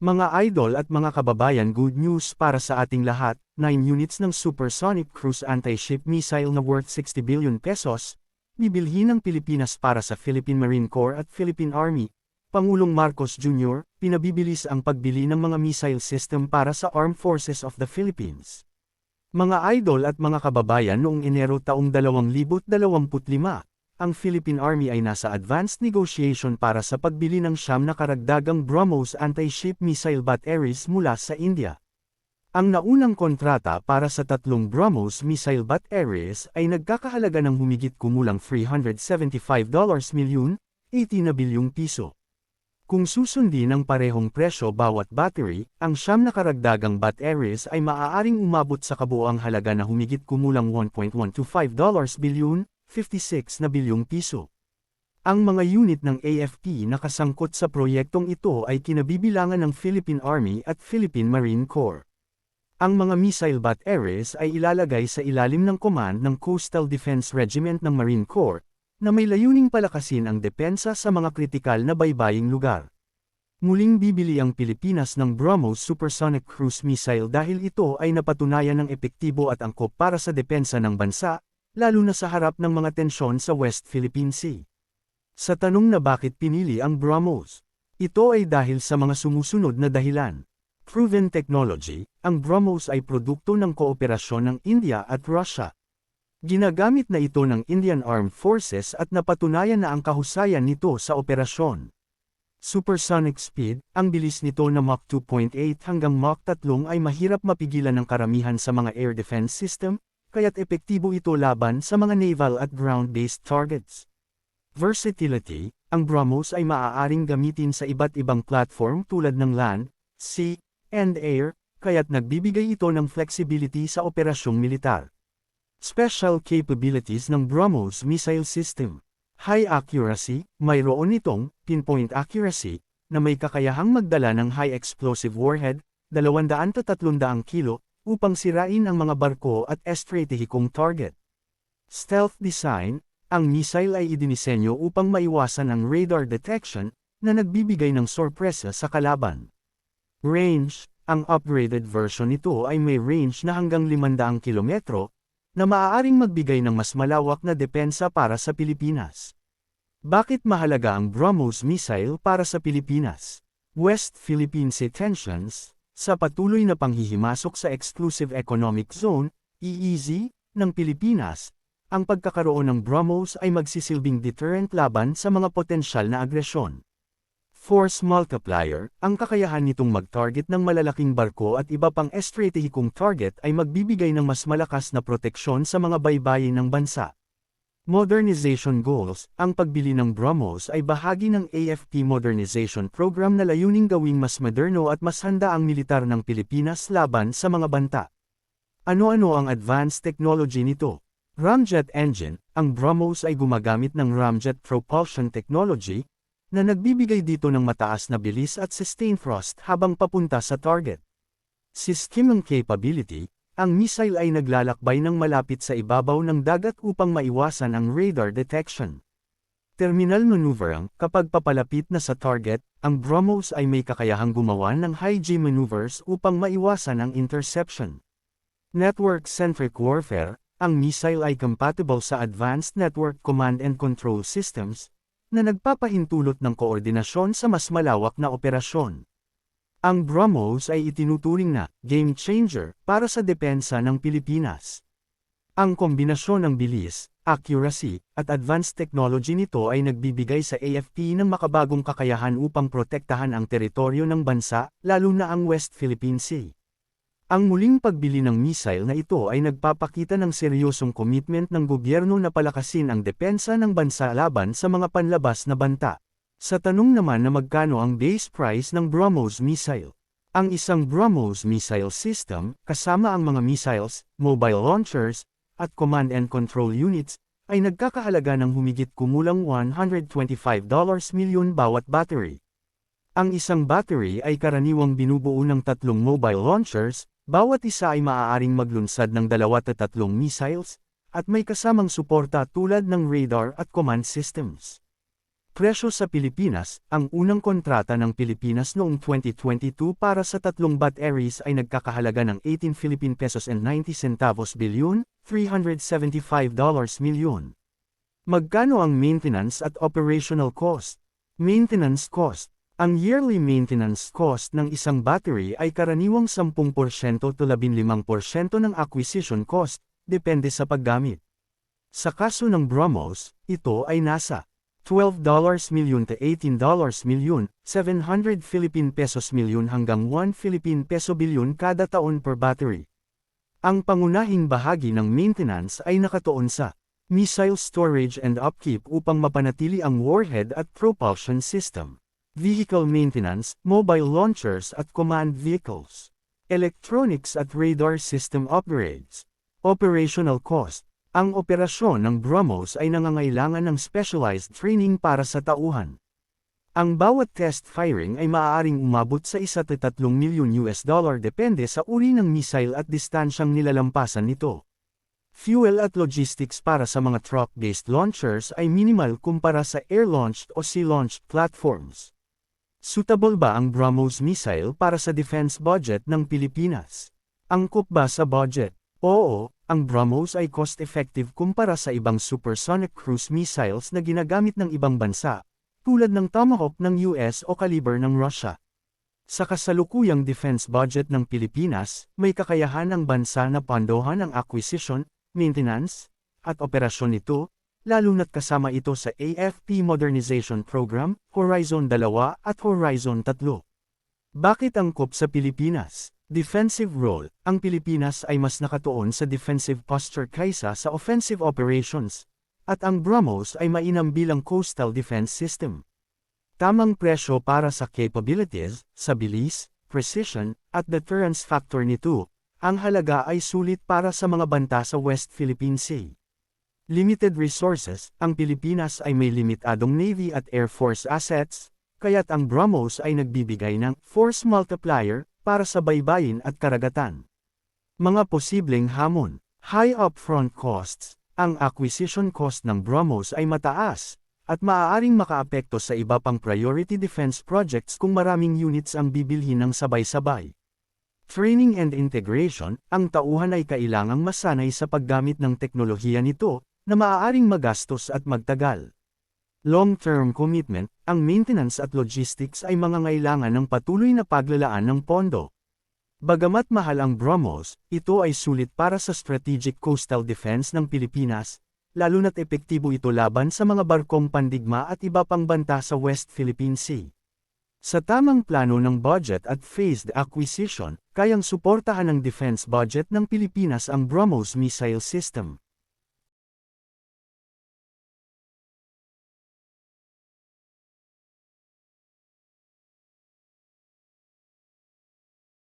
Mga idol at mga kababayan good news para sa ating lahat, 9 units ng supersonic cruise anti-ship missile na worth 60 billion pesos, bibilhin ng Pilipinas para sa Philippine Marine Corps at Philippine Army. Pangulong Marcos Jr., pinabibilis ang pagbili ng mga missile system para sa Armed Forces of the Philippines. Mga idol at mga kababayan noong Enero taong 2025, ang Philippine Army ay nasa advanced negotiation para sa pagbili ng siyam na karagdagang BrahMos anti-ship missile batteries mula sa India. Ang naunang kontrata para sa tatlong BrahMos missile batteries ay nagkakahalaga ng humigit kumulang $375 milyon, 80 na bilyong piso. Kung susundin ng parehong presyo bawat battery, ang siyam na karagdagang batteries ay maaaring umabot sa kabuoang halaga na humigit kumulang $1.125 bilyon, 56 na bilyong piso. Ang mga unit ng AFP na kasangkot sa proyektong ito ay kinabibilangan ng Philippine Army at Philippine Marine Corps. Ang mga missile batteries ay ilalagay sa ilalim ng command ng Coastal Defense Regiment ng Marine Corps, na may layuning palakasin ang depensa sa mga kritikal na baybaying lugar. Muling bibili ang Pilipinas ng BrahMos Supersonic Cruise Missile dahil ito ay napatunayan ng epektibo at angkop para sa depensa ng bansa, lalo na sa harap ng mga tensyon sa West Philippine Sea. Sa tanong na bakit pinili ang BrahMos, ito ay dahil sa mga sumusunod na dahilan. Proven technology, ang BrahMos ay produkto ng kooperasyon ng India at Russia. Ginagamit na ito ng Indian Armed Forces at napatunayan na ang kahusayan nito sa operasyon. Supersonic speed, ang bilis nito na Mach 2.8 hanggang Mach 3 ay mahirap mapigilan ng karamihan sa mga air defense system, kaya't epektibo ito laban sa mga naval at ground-based targets. Versatility, ang BrahMos ay maaaring gamitin sa iba't ibang platform tulad ng land, sea, and air, kaya't nagbibigay ito ng flexibility sa operasyong militar. Special capabilities ng BrahMos missile system. High accuracy, mayroon itong pinpoint accuracy, na may kakayahang magdala ng high explosive warhead, 200-300 kilo, upang sirain ang mga barko at estratehikong target. Stealth design, ang missile ay idinisenyo upang maiwasan ang radar detection na nagbibigay ng sorpresa sa kalaban. Range, ang upgraded version nito ay may range na hanggang 500 kilometro, na maaaring magbigay ng mas malawak na depensa para sa Pilipinas. Bakit mahalaga ang BrahMos missile para sa Pilipinas? West Philippine Sea tensions, sa patuloy na panghihimasok sa Exclusive Economic Zone, EEZ, ng Pilipinas, ang pagkakaroon ng BrahMos ay magsisilbing deterrent laban sa mga potensyal na agresyon. Force multiplier, ang kakayahan nitong mag-target ng malalaking barko at iba pang estratehikong target ay magbibigay ng mas malakas na proteksyon sa mga baybayin ng bansa. Modernization Goals, ang pagbili ng BrahMos ay bahagi ng AFP Modernization Program na layuning gawing mas moderno at mas handa ang militar ng Pilipinas laban sa mga banta. Ano-ano ang advanced technology nito? Ramjet Engine, ang BrahMos ay gumagamit ng Ramjet Propulsion Technology, na nagbibigay dito ng mataas na bilis at sustained thrust habang papunta sa target. System capability, ang missile ay naglalakbay ng malapit sa ibabaw ng dagat upang maiwasan ang radar detection. Terminal maneuvering, kapag papalapit na sa target, ang BrahMos ay may kakayahang gumawa ng high-G maneuvers upang maiwasan ang interception. Network-centric warfare, ang missile ay compatible sa Advanced Network Command and Control Systems, na nagpapahintulot ng koordinasyon sa mas malawak na operasyon. Ang BrahMos ay itinuturing na game changer para sa depensa ng Pilipinas. Ang kombinasyon ng bilis, accuracy, at advanced technology nito ay nagbibigay sa AFP ng makabagong kakayahan upang protektahan ang teritoryo ng bansa, lalo na ang West Philippine Sea. Ang muling pagbili ng missile na ito ay nagpapakita ng seryosong commitment ng gobyerno na palakasin ang depensa ng bansa laban sa mga panlabas na banta. Sa tanong naman na magkano ang base price ng BrahMos missile. Ang isang BrahMos missile system, kasama ang mga missiles, mobile launchers, at command and control units, ay nagkakahalaga ng humigit kumulang $125 milyon bawat battery. Ang isang battery ay karaniwang binubuo ng tatlong mobile launchers, bawat isa ay maaaring maglunsad ng dalawa at tatlong missiles, at may kasamang suporta tulad ng radar at command systems. Presyo sa Pilipinas, ang unang kontrata ng Pilipinas noong 2022 para sa tatlong batteries ay nagkakahalaga ng 18 Philippine pesos and 90 centavos bilyon, $375 milyon. Magkano ang maintenance at operational cost? Maintenance cost. Ang yearly maintenance cost ng isang battery ay karaniwang 10% to 15% ng acquisition cost, depende sa paggamit. Sa kaso ng Bromos, ito ay nasa $12 milyon to $18 milyon, 700 Philippine pesos milyon hanggang 1 Philippine peso bilyon kada taon per battery. Ang pangunahing bahagi ng maintenance ay nakatuon sa missile storage and upkeep upang mapanatili ang warhead at propulsion system, vehicle maintenance, mobile launchers at command vehicles, electronics at radar system upgrades, operational cost, ang operasyon ng BrahMos ay nangangailangan ng specialized training para sa tauhan. Ang bawat test firing ay maaaring umabot sa 1 3 milyon US dollar depende sa uri ng missile at distansyang nilalampasan nito. Fuel at logistics para sa mga truck-based launchers ay minimal kumpara sa air-launched o sea-launched platforms. Suitable ba ang BrahMos missile para sa defense budget ng Pilipinas? Angkop ba sa budget? Oo, ang BrahMos ay cost-effective kumpara sa ibang supersonic cruise missiles na ginagamit ng ibang bansa, tulad ng Tomahawk ng US o Caliber ng Russia. Sa kasalukuyang defense budget ng Pilipinas, may kakayahan ang bansa na pandohan ang acquisition, maintenance, at operasyon nito, lalo na't kasama ito sa AFP Modernization Program, Horizon 2 at Horizon 3. Bakit angkop sa Pilipinas? Defensive role, ang Pilipinas ay mas nakatuon sa defensive posture kaysa sa offensive operations, at ang BrahMos ay mainam bilang coastal defense system. Tamang presyo para sa capabilities, sa bilis, precision, at deterrence factor nito, ang halaga ay sulit para sa mga banta sa West Philippine Sea. Limited resources, ang Pilipinas ay may limitadong Navy at Air Force assets, kaya't ang BrahMos ay nagbibigay ng force multiplier para sa baybayin at karagatan. Mga posibleng hamon, high upfront costs, ang acquisition cost ng BrahMos ay mataas, at maaaring makaapekto sa iba pang priority defense projects kung maraming units ang bibilhin ng sabay-sabay. Training and integration, ang tauhan ay kailangang masanay sa paggamit ng teknolohiya nito, na maaaring magastos at magtagal. Long-term commitment, ang maintenance at logistics ay mangangailangan ng patuloy na paglalaan ng pondo. Bagamat mahal ang BrahMos, ito ay sulit para sa strategic coastal defense ng Pilipinas, lalo na't epektibo ito laban sa mga barkong pandigma at iba pang banta sa West Philippine Sea. Sa tamang plano ng budget at phased acquisition, kayang suportahan ng defense budget ng Pilipinas ang BrahMos missile system.